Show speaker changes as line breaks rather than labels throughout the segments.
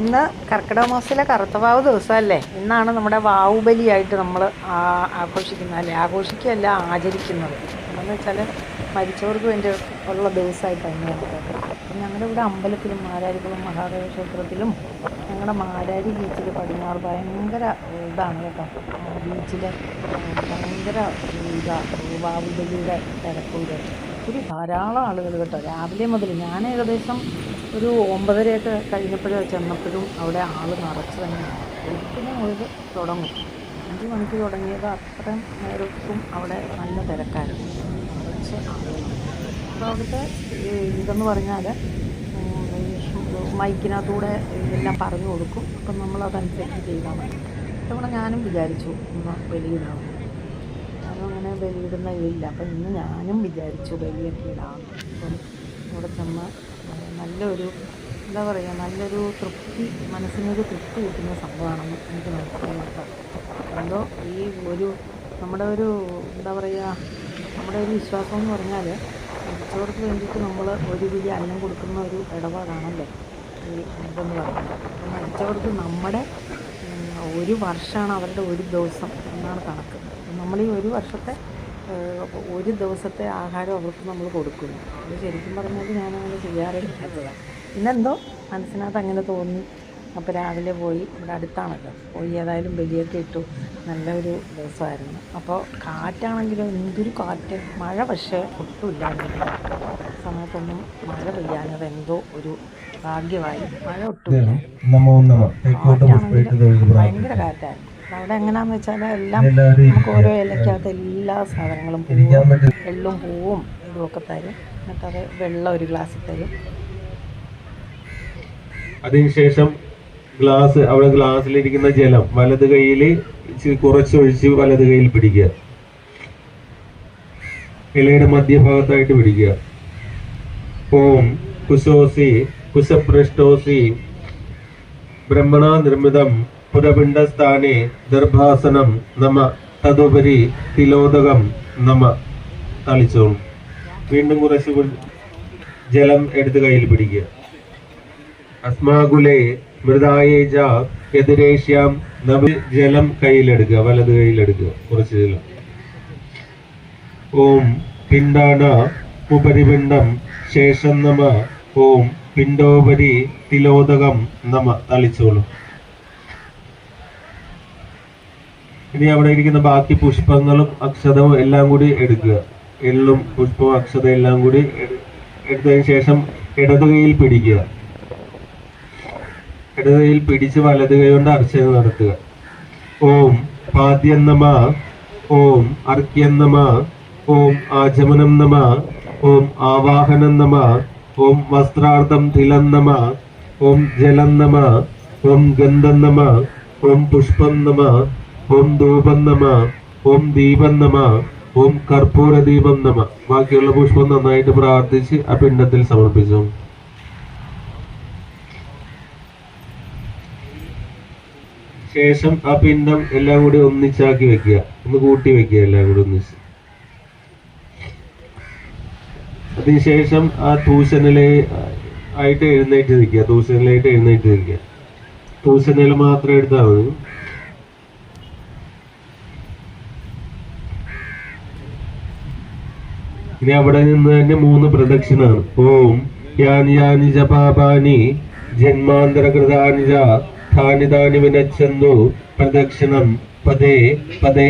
ഇന്ന് കർക്കിടക മാസത്തിലെ കറുത്തവാവ് ദിവസമല്ലേ? ഇന്നാണ് നമ്മുടെ വാവുബലിയായിട്ട് നമ്മൾ ആഘോഷിക്കുന്നത് അല്ലേ? ആഘോഷിക്കുകയല്ല ആചരിക്കുന്നത്. എന്ന് വെച്ചാൽ മരിച്ചവർക്ക് വേണ്ടി ഉള്ള ദിവസമായിട്ടാണ് ഞങ്ങൾക്ക് ഞങ്ങളുടെ ഇവിടെ അമ്പലത്തിലും മാരാരിക്കുളം മഹാദേവ ക്ഷേത്രത്തിലും ഞങ്ങളുടെ മാരാരി ബീച്ചിൽ പടിഞ്ഞാറ് ഭയങ്കര ഇതാണ് കേട്ടോ. ബീച്ചിൽ ഭയങ്കര ഇതാണ് വാവുബലിയുടെ തിരക്കൂടെ ഒത്തിരി ധാരാളം ആളുകൾ കേട്ടോ. രാവിലെ മുതൽ ഞാൻ ഏകദേശം ഒരു ഒമ്പതരയൊക്കെ കഴിഞ്ഞപ്പോഴേ ചെന്നപ്പോഴും അവിടെ ആൾ നിറച്ച് തന്നെയാണ്. വെളുപ്പിനെ ഒഴിവ് തുടങ്ങും. അഞ്ച് മണിക്ക് തുടങ്ങിയത് അത്രയും നേരത്തും അവിടെ നല്ല തിരക്കായിരുന്നു. നിറച്ച് ആളുകൾ അപ്പോൾ അവിടുത്തെ ഇതെന്ന് പറഞ്ഞാൽ മൈക്കിനകത്തൂടെ എല്ലാം പറഞ്ഞു കൊടുക്കും. അപ്പം നമ്മളതനുസരിച്ച് ചെയ്താൽ മതി. ഇവിടെ ഞാനും വിചാരിച്ചു ഒന്ന് ബലിയിടാം ഞാനും അങ്ങനെ ബലിയിടുന്ന അപ്പം ഇന്ന് ഞാനും വിചാരിച്ചു ബലിയൊക്കെ ഇടാം അപ്പം അവിടെ ചെന്ന് നല്ലൊരു എന്താ പറയുക നല്ലൊരു തൃപ്തി മനസ്സിനൊരു തൃപ്തി കിട്ടുന്ന സംഭവമാണെന്ന് എനിക്ക് മനസ്സിലായിട്ട് എന്തോ ഈ ഒരു നമ്മുടെ ഒരു എന്താ പറയുക നമ്മുടെ ഒരു വിശ്വാസം എന്ന് പറഞ്ഞാൽ മരിച്ചവർക്ക് വേണ്ടിയിട്ട് നമ്മൾ ഒരു പിടി അന്നം കൊടുക്കുന്ന ഒരു ഇടപാടാണല്ലോ ഈ ഇതെന്ന് പറയുന്നത്. അപ്പം മരിച്ചവർക്ക് നമ്മുടെ ഒരു വർഷമാണ് അവരുടെ ഒരു ദിവസം എന്നാണ് കണക്ക്. നമ്മൾ ഈ ഒരു വർഷത്തെ ഒരു ദിവസത്തെ ആഹാരം അവർക്ക് നമ്മൾ കൊടുക്കുന്നു. അത് ശരിക്കും പറഞ്ഞാൽ ഞാനങ്ങനെ ചെയ്യാറില്ല ഇന്നെന്തോ മനസ്സിനകത്ത് അങ്ങനെ തോന്നി. അപ്പോൾ രാവിലെ പോയി ഇവിടെ അടുത്താണല്ലോ. പോയി ഏതായാലും ബലിയൊക്കെ ഇട്ടു. നല്ലൊരു ദിവസമായിരുന്നു. അപ്പോൾ കാറ്റാണെങ്കിലും എന്തൊരു കാറ്റ്. മഴ പക്ഷേ ഒട്ടുമില്ലായിരുന്നു. സമയത്തൊന്നും മഴ പെയ്യാനത് എന്തോ ഒരു ഭാഗ്യമായി. മഴ
തൊഴുത്
ഭയങ്കര കാറ്റായിരുന്നു. അവിടെ എങ്ങനെയാന്ന് വെച്ചാൽ എല്ലാം നമുക്ക് ഓരോ ഇലക്കകത്ത് എല്ലാ സാധനങ്ങളും പൂവും എള്ളും പൂവും ഇതുമൊക്കെ തരും. എന്നിട്ട് അത് വെള്ളം ഒരു ഗ്ലാസ്സിൽ തരും.
അതിനുശേഷം ഗ്ലാസ് അവിടെ ഗ്ലാസ്സിലിരിക്കുന്ന ജലം വലത് കൈയിൽ കുറച്ച് ഒഴിച്ച് വലത് കൈയിൽ പിടിക്കുക. ഇലയുടെ മധ്യഭാഗത്തായിട്ട് പിടിക്കുക. ഓം കുശോസി കുശപ്രഷ്ടോസി ബ്രഹ്മണ നിർമ്മിതം. പുരപിണ്ഡസ്ഥാനെ ദർഭാസനം നമ തതുപരി തിലോദകം നമ തളിച്ചോളും. വീണ്ടും കുറച്ച് ജലം എടുത്ത് കയ്യിൽ പിടിക്കുക. അസ്മാകുലെ മൃതായേജ എതിരേഷ്യാം നവ ജലം കയ്യിലെടുക്കുക വലത് കയ്യിലെടുക്കുക കുറച്ച് ജലം. ഓം പിണ്ടാണ ഉപരിപിണ്ഡം ശേഷം നമ ഓം പിണ്ടോപരി തിലോദകം നമ തളിച്ചോളും. ഇനി അവിടെ ഇരിക്കുന്ന ബാക്കി പുഷ്പങ്ങളും അക്ഷതവും എല്ലാം കൂടി എടുക്കുക. എള്ളും പുഷ്പവും അക്ഷതയും എല്ലാം കൂടി എടു- എടുത്തതിന് ശേഷം ഇടത് കൈയിൽ പിടിക്കുക. ഇടത് കൈയിൽ പിടിച്ച് വലത് കൈ കൊണ്ട് അർച്ചന നടത്തുക. ഓം പാദ്യം നമ ഓം അർക്യം നമ ഓം ആചമനം നമ ഓം ആവാഹനം നമ ഓം വസ്ത്രാർത്ഥം തിലം നമ ഓം ജലം നമ ഓം ഗന്ധം നമ ഓം പുഷ്പം നമ ഓം ധൂപം നമ ഓം ദീപം നമ ഓം കർപ്പൂര ദീപം നമ. ബാക്കിയുള്ള പുഷ്പം നന്നായിട്ട് പ്രാർത്ഥിച്ച് ആ പിണ്ഡത്തിൽ സമർപ്പിച്ചു. ശേഷം ആ പിണ്ഡം എല്ലാം കൂടി ഒന്നിച്ചാക്കി വെക്കുക. ഒന്ന് കൂട്ടി വെക്കുക എല്ലാം കൂടി ഒന്നിച്ച്. അതിനുശേഷം ആ തൂശനില ആയിട്ട് എഴുന്നേറ്റ് നിൽക്കുക. തൂശനിലായിട്ട് എഴുന്നേറ്റ് നിൽക്കുക. തൂശനില മാത്രം എടുത്താൽ മതി. ഇനി അവിടെ നിന്ന് തന്നെ മൂന്ന് പ്രദക്ഷിണാണ്. ഓം യാനി യാനി ജപാപാനി പാപാനി ജന്മാന്തരകൃതാനി താനി താനി പ്രദക്ഷിണം പതേ പതേ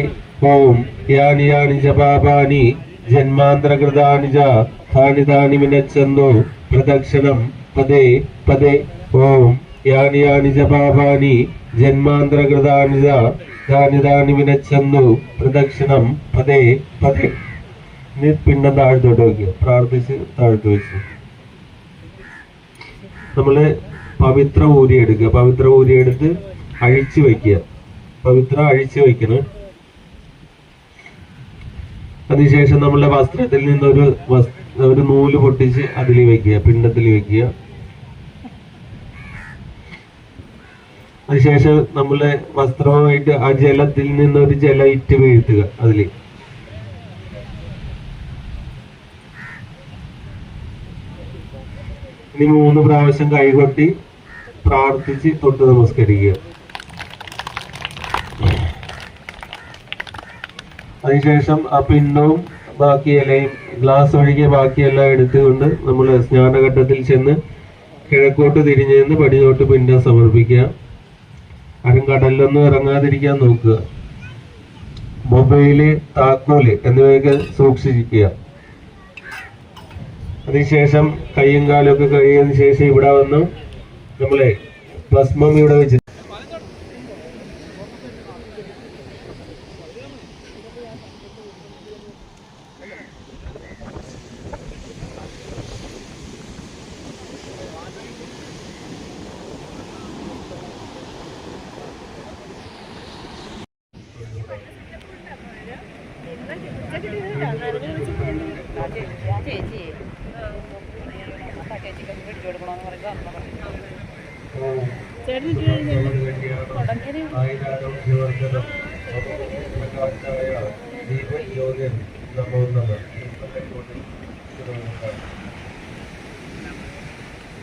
ഓം യാനി യാനി ജപാപാനി പാപാനി ജന്മാന്തരകൃതാനി താനി താനി പ്രദക്ഷിണം പതേ പതേ ഓം യാനി യാനി ജപാപാനി പാപാനി ജന്മാന്തരകൃതാനി താനി താനി പ്രദക്ഷിണം പതേ പദേ. ഇനി പിണ്ഡം താഴ്ത്തോട്ട് വയ്ക്കുക പ്രാർത്ഥിച്ച് താഴ്ത്തു വെച്ചു. നമ്മൾ പവിത്ര ഊരി എടുക്കുക. പവിത്ര ഊരി എടുത്ത് അഴിച്ചു വയ്ക്കുക പവിത്ര അഴിച്ചു വയ്ക്കണ അതിനുശേഷം നമ്മളുടെ വസ്ത്രത്തിൽ നിന്നൊരു ഒരു നൂൽ പൊട്ടിച്ച് അതിൽ വെക്കുക. പിണ്ടത്തിൽ വെക്കുക. അതിനുശേഷം നമ്മളെ വസ്ത്രമായിട്ട് ആ ജലത്തിൽ നിന്നൊരു ജലം ഇറ്റ് വീഴ്ത്തുക അതിൽ. ഇനി മൂന്ന് പ്രാവശ്യം കൈകൊട്ടി പ്രാർത്ഥിച്ച് തൊട്ട് നമസ്കരിക്കുക. അതിനുശേഷം ആ പിന്നവും ബാക്കി ഇലയും ഗ്ലാസ് ഒഴികെ ബാക്കിയെല്ലാം എടുത്തുകൊണ്ട് നമ്മൾ സ്നാനഘട്ടത്തിൽ ചെന്ന് കിഴക്കോട്ട് തിരിഞ്ഞു നിന്ന് പടിയോട്ട് പിന്നം സമർപ്പിക്കുക. ആരും കടലിലൊന്നും ഇറങ്ങാതിരിക്കാൻ നോക്കുക. മൊബൈൽ താക്കോൽ എന്നിവയൊക്കെ സൂക്ഷിക്കുക. അതിനുശേഷം കൈയും കാലും ഒക്കെ കഴിയുന്നതിന് ശേഷം ഇവിടെ വന്ന് നമ്മളെ ഭസ്മം ഇവിടെ വെച്ച്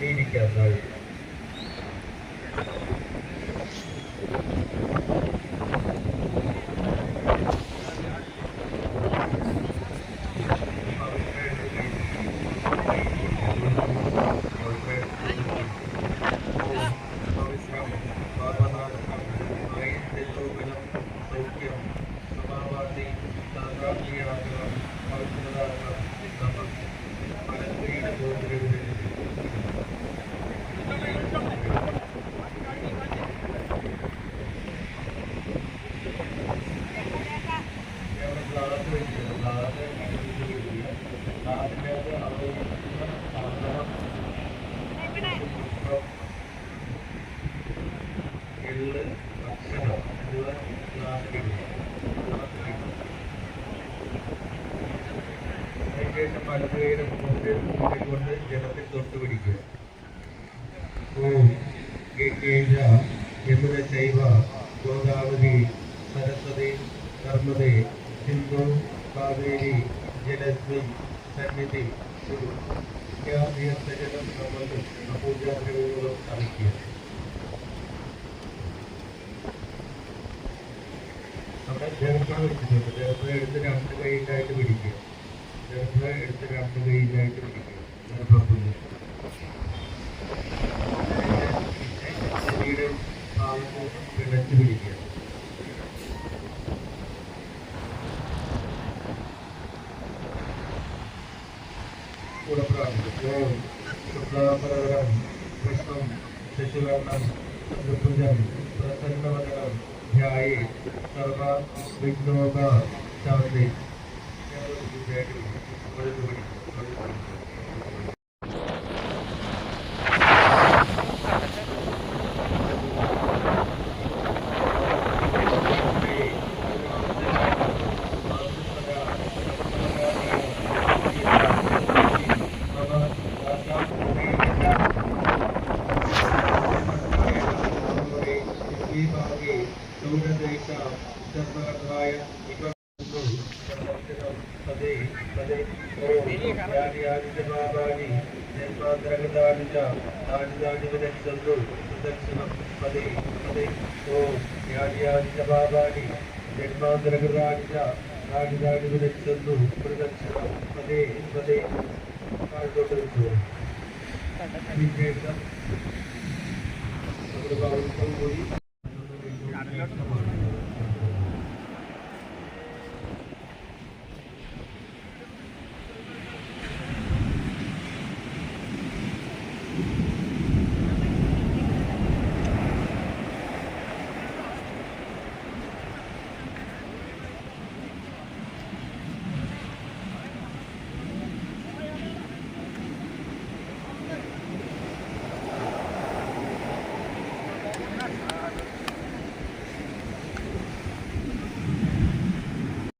ഇരിക്കാം എള്ള് ഭക്ഷണം എന്നിവ അതിനുശേഷം മുമ്പിൽ കൊണ്ട് ജലത്തിൽ തൊട്ട് പിടിക്കുക ഓം ഗംഗേജ യമുന ചൈവ ഗോദാവരി സരസ്വതി നർമ്മദേ സിന്ധു കാവേരി ജലസ്മിൻ സന്നിധി കുരു ജലം നമ്മൾ പൂജാദ്രവ്യങ്ങളും അറിയിക്കുക അവിടെ ജലപ്പുഴ ചിലപ്പോൾ എടുത്ത് രണ്ട് കൈയിലായിട്ട് പിടിക്കുക ചിലപ്പോൾ എടുത്ത് രണ്ട് കൈയിലായിട്ട് പിടിക്കുക ജലപ്പുഴ ശരീരം ഭാഗത്ത് പിണച്ച് പിടിക്കുക കൂടെ പ്രാർത്ഥിക്കും ശുക്ലാപരം കൃഷ്ണം ശശിവർണം ചതുർഭുജം പ്രസന്നവദനം ध्याये सर्व विघ्नोग शांति ಗಗನಧಾರಿಜ ಧಾರಿಧಾರಿವನಟಿ ಚಂದ್ರು ಸುದರ್ಶನ ಪದೇ ಪದೇ ಓಂ ಯಾರಿಯಾರಿಜ ಬಾಬಾರಿ ಜನ್ಮಾಂತರಗರಾರಿಜ ಧಾರಿಧಾರಿವನಟಿ ಚಂದ್ರು ಪ್ರದಕ್ಷಿಣ ಪದೇ ಪದೇ ಪಾಲ್ಗೊಂಡಿರುವುದು ವಿಜೇತ